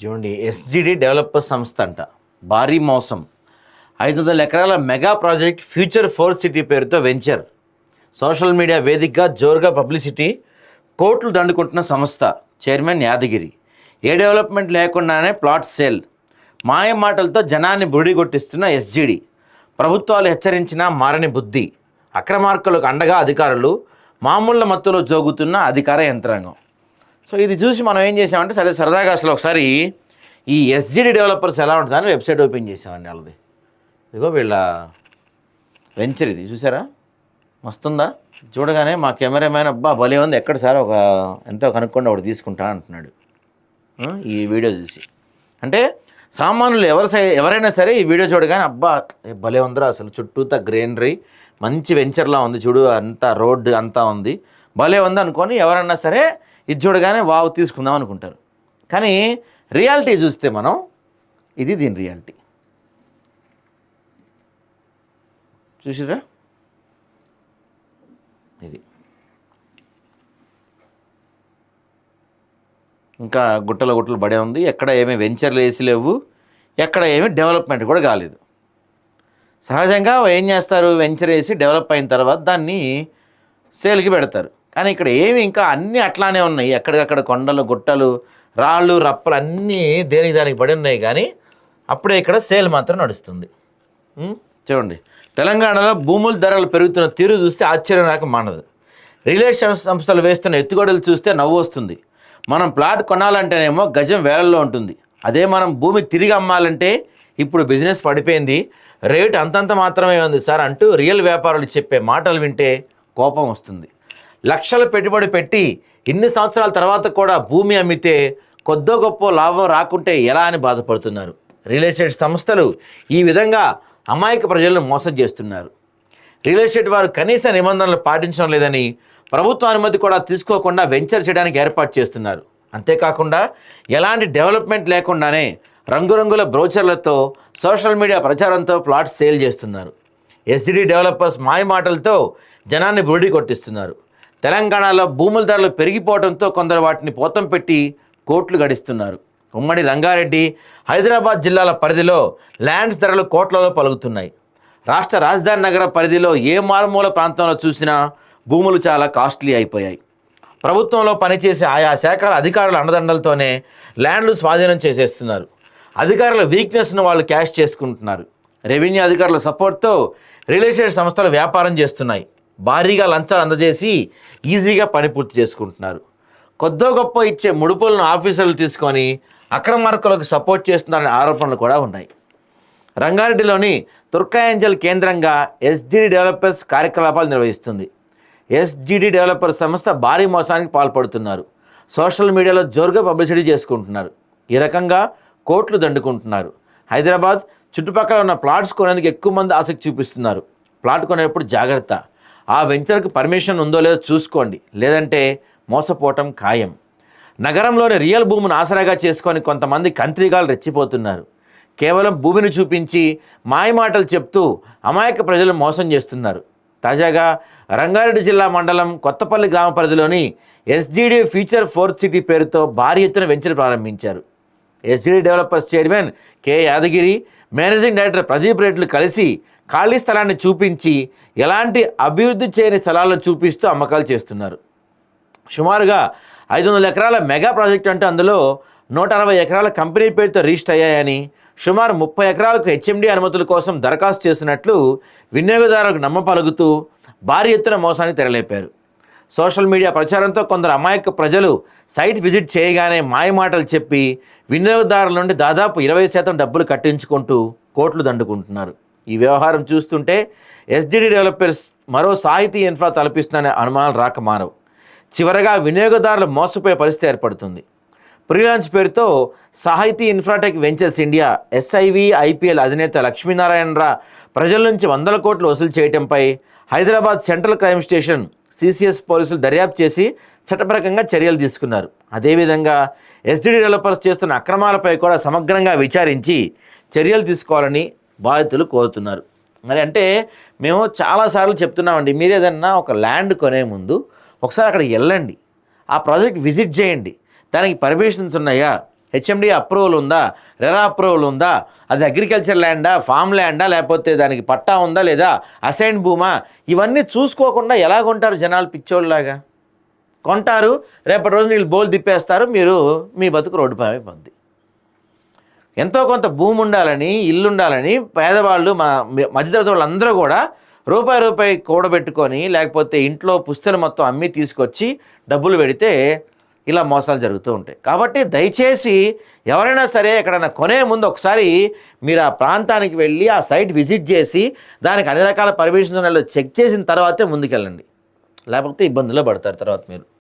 చూడండి SGD developer సంస్థ అంట. భారీ మోసం. ఐదు వందల ఎకరాల mega project future four city పేరుతో వెంచర్. సోషల్ మీడియా వేదికగా జోరుగా పబ్లిసిటీ కోట్లు దండుకుంటున్న సంస్థ చైర్మన్ యాదగిరి. ఏ డెవలప్మెంట్ లేకుండానే ప్లాట్ సేల్. మాయ మాటలతో జనాన్ని బుడి కొట్టిస్తున్న ఎస్జిడి ప్రభుత్వాలు హెచ్చరించినా మారని బుద్ధి. అక్రమార్కులకు అండగా అధికారులు మామూళ్ళ మత్తులో జోగుతున్న అధికార యంత్రాంగం. సో ఇది చూసి మనం ఏం చేసామంటే సరే సరదాగా అసలు ఒకసారి ఈ ఎస్జిడి డెవలపర్స్ ఎలా ఉంటుందని వెబ్సైట్ ఓపెన్ చేసామండి వాళ్ళది. ఇదిగో వీళ్ళ వెంచర్ ఇది చూసారా? మస్తుందా? చూడగానే మా కెమెరామ్యాన్ అబ్బా భలే ఉంది ఎక్కడ సార్ ఒక ఎంతో కనుక్కోండి ఒకటి తీసుకుంటా అంటున్నాడు. ఈ వీడియో చూసి. అంటే సామాన్యులు ఎవరు సై- ఎవరైనా సరే ఈ వీడియో చూడగానే అబ్బా భలే ఉందిరా అసలు చుట్టూతా గ్రీనరీ మంచి వెంచర్లా ఉంది చూడు అంతా రోడ్డు అంతా ఉంది భలే ఉంది అనుకొని ఎవరన్నా సరే ఇది చూడగానే వావ్ తీసుకుందాం అనుకుంటారు. కానీ రియాలిటీ చూస్తే మనం ఇది దీని రియాలిటీ. చూసిరా ఇది. ఇంకా గుట్టల గుట్టలు పడే ఉంది. ఎక్కడ ఏమీ వెంచర్లు వేసి లేవు. ఎక్కడ ఏమీ డెవలప్మెంట్ కూడా కాలేదు. సహజంగా ఏం చేస్తారు? వెంచర్ వేసి డెవలప్ అయిన తర్వాత దాన్ని సేల్కి పెడతారు. కానీ ఇక్కడ ఏమి ఇంకా అన్నీ అట్లానే ఉన్నాయి. ఎక్కడికక్కడ కొండలు గుట్టలు రాళ్ళు రప్పలు అన్నీ దేనికి దానికి పడి ఉన్నాయి కానీ అప్పుడే ఇక్కడ సేల్ మాత్రం నడుస్తుంది. చూడండి. తెలంగాణలో భూముల ధరలు పెరుగుతున్న తీరు చూస్తే ఆశ్చర్యం రాక మానదు రిలేషన్ సంస్థలు వేస్తున్న ఎత్తుగడలు చూస్తే నవ్వు వస్తుంది. మనం ప్లాట్ కొనాలంటేనేమో గజం వేలల్లో ఉంటుంది. అదే మనం భూమి తిరిగి అమ్మాలంటే ఇప్పుడు బిజినెస్ పడిపోయింది. రేటు అంతంత మాత్రమే ఉంది సార్ అంటూ రియల్ వ్యాపారులు చెప్పే మాటలు వింటే కోపం వస్తుంది. లక్షల పెట్టుబడి పెట్టి ఇన్ని సంవత్సరాల తర్వాత కూడా భూమి అమ్మితే కొద్దో గొప్ప లాభం రాకుంటే ఎలా అని బాధపడుతున్నారు. రియల్ ఎస్టేట్ సంస్థలు ఈ విధంగా అమాయక ప్రజలను మోసం చేస్తున్నారు. రియల్ ఎస్టేట్ వారు కనీస నిబంధనలు పాటించడం లేదని ప్రభుత్వ అనుమతి కూడా తీసుకోకుండా వెంచర్ చేయడానికి ఏర్పాటు చేస్తున్నారు. అంతేకాకుండా ఎలాంటి డెవలప్మెంట్ లేకుండానే రంగురంగుల బ్రోచర్లతో సోషల్ మీడియా ప్రచారంతో ప్లాట్స్ సేల్ చేస్తున్నారు. ఎస్సిడి డెవలపర్స్ మాయ మాటలతో జనాన్ని బుడి కొట్టిస్తున్నారు. తెలంగాణలో భూముల ధరలు పెరిగిపోవడంతో కొందరు వాటిని పోతం పెట్టి కోట్లు గడిస్తున్నారు. ఉమ్మడి రంగారెడ్డి హైదరాబాద్ జిల్లాల పరిధిలో ల్యాండ్స్ ధరలు కోట్లలో పలుకుతున్నాయి. రాష్ట్ర రాజధాని నగర పరిధిలో ఏ మారుమూల ప్రాంతంలో చూసినా భూములు చాలా కాస్ట్లీ అయిపోయాయి. ప్రభుత్వంలో పనిచేసే ఆయా శాఖల అధికారుల అండదండలతోనే ల్యాండ్లు స్వాధీనం చేసేస్తున్నారు. అధికారుల వీక్నెస్ను వాళ్ళు క్యాష్ చేసుకుంటున్నారు. రెవెన్యూ అధికారుల సపోర్ట్తో రియల్ ఎస్టేట్ సంస్థలు వ్యాపారం చేస్తున్నాయి. భారీగా లంచాలు అందజేసి ఈజీగా పని పూర్తి చేసుకుంటున్నారు. కొద్దో గొప్ప ఇచ్చే ముడుపులను ఆఫీసర్లు తీసుకొని అక్రమార్కులకు సపోర్ట్ చేస్తున్నారనే ఆరోపణలు కూడా ఉన్నాయి. రంగారెడ్డిలోని తుర్కాయాంజల్ కేంద్రంగా ఎస్జిడి డెవలపర్స్ కార్యకలాపాలు నిర్వహిస్తుంది. ఎస్జిడి డెవలపర్ సంస్థ భారీ మోసానికి పాల్పడుతున్నారు. సోషల్ మీడియాలో జోరుగా పబ్లిసిటీ చేసుకుంటున్నారు. ఈ రకంగా కోట్లు దండుకుంటున్నారు. హైదరాబాద్ చుట్టుపక్కల ఉన్న ప్లాట్స్ కొనేందుకు ఎక్కువ మంది ఆసక్తి చూపిస్తున్నారు. ప్లాట్ కొనేటప్పుడు జాగ్రత్త. ఆ వెంచర్కు పర్మిషన్ ఉందో లేదో చూసుకోండి. లేదంటే మోసపోవటం ఖాయం. నగరంలోని రియల్ భూమిని ఆసరాగా చేసుకొని కొంతమంది కంత్రిగాలు రెచ్చిపోతున్నారు. కేవలం భూమిని చూపించి మాయమాటలు చెప్తూ అమాయక ప్రజలు మోసం చేస్తున్నారు. తాజాగా రంగారెడ్డి జిల్లా మండలం కొత్తపల్లి గ్రామ పరిధిలోని ఎస్జీడీ ఫ్యూచర్ ఫోర్త్ సిటీ పేరుతో భారీ ఎత్తున వెంచర్ ప్రారంభించారు. SGD developers chairman K Yadagiri managing director Pradeep రెడ్డిలు కలిసి ఖాళీ స్థలాన్ని చూపించి ఎలాంటి అభివృద్ధి చేయని స్థలాలను చూపిస్తూ అమ్మకాలు చేస్తున్నారు. సుమారుగా ఐదు వందల ఎకరాల మెగా ప్రాజెక్ట్ అంటే అందులో నూట అరవై ఎకరాల కంపెనీ పేరుతో రిజిస్టర్ అయ్యాయని సుమారు ముప్పై ఎకరాలకు హెచ్ఎండి అనుమతుల కోసం దరఖాస్తు చేసినట్లు వినియోగదారులకు నమ్మపలుగుతూ భారీ ఎత్తున మోసాన్ని తెరలేపారు. సోషల్ మీడియా ప్రచారంతో కొందరు అమాయక ప్రజలు సైట్ విజిట్ చేయగానే మాయమాటలు చెప్పి వినియోగదారుల నుండి దాదాపు ఇరవై శాతం డబ్బులు కట్టించుకుంటూ కోట్లు దండుకుంటున్నారు. ఈ వ్యవహారం చూస్తుంటే ఎస్డిడి డెవలపర్స్ మరో సాహితీ ఇన్ఫ్రా తలపిస్తుందనే అనుమానాలు రాక మానవు. చివరగా వినియోగదారులు మోసపోయే పరిస్థితి ఏర్పడుతుంది. ప్రీలాంచ్ పేరుతో Sahiti infratech ventures India SIV IPL అధినేత లక్ష్మీనారాయణరా ప్రజల నుంచి వందల కోట్లు వసూలు చేయడంపై Hyderabad central crime station CCS పోలీసులు దర్యాప్తు చేసి చట్టపరకంగా చర్యలు తీసుకున్నారు. అదేవిధంగా ఎస్డిడి డెవలపర్స్ చేస్తున్న అక్రమాలపై కూడా సమగ్రంగా విచారించి చర్యలు తీసుకోవాలని బాధితులు కోరుతున్నారు. మరి అంటే మేము చాలాసార్లు చెప్తున్నామండి మీరు ఏదన్నా ఒక ల్యాండ్ కొనే ముందు ఒకసారి అక్కడికి వెళ్ళండి ఆ ప్రాజెక్ట్ విజిట్ చేయండి. దానికి పర్మిషన్స్ ఉన్నాయా? హెచ్ఎండి అప్రూవల్ ఉందా? రెరా అప్రూవల్ ఉందా? అది అగ్రికల్చర్ ల్యాండా? ఫామ్ ల్యాండా? లేకపోతే దానికి పట్టా ఉందా లేదా? అసైన్ భూమా? ఇవన్నీ చూసుకోకుండా ఎలా కొంటారు జనాలు పిచ్చోళ్ళలాగా? కొంటారు రేపటి రోజు వీళ్ళు బోల్ తిప్పేస్తారు మీరు మీ బతుకు రోడ్డు పై ఎంతో కొంత భూమి ఉండాలని ఇల్లు ఉండాలని పేదవాళ్ళు మా మధ్యతరగతి వాళ్ళందరూ కూడా రూపాయి రూపాయి కూడబెట్టుకొని లేకపోతే ఇంట్లో పుస్తలు మొత్తం అమ్మి తీసుకొచ్చి డబ్బులు పెడితే ఇలా మోసాలు జరుగుతూ ఉంటాయి. కాబట్టి దయచేసి ఎవరైనా సరే ఎక్కడైనా కొనే ముందు ఒకసారి మీరు ఆ ప్రాంతానికి వెళ్ళి ఆ సైట్ విజిట్ చేసి దానికి అన్ని రకాల పర్మిషన్ చెక్ చేసిన తర్వాతే ముందుకెళ్ళండి. లేకపోతే ఇబ్బందుల్లో పడతారు తర్వాత మీరు.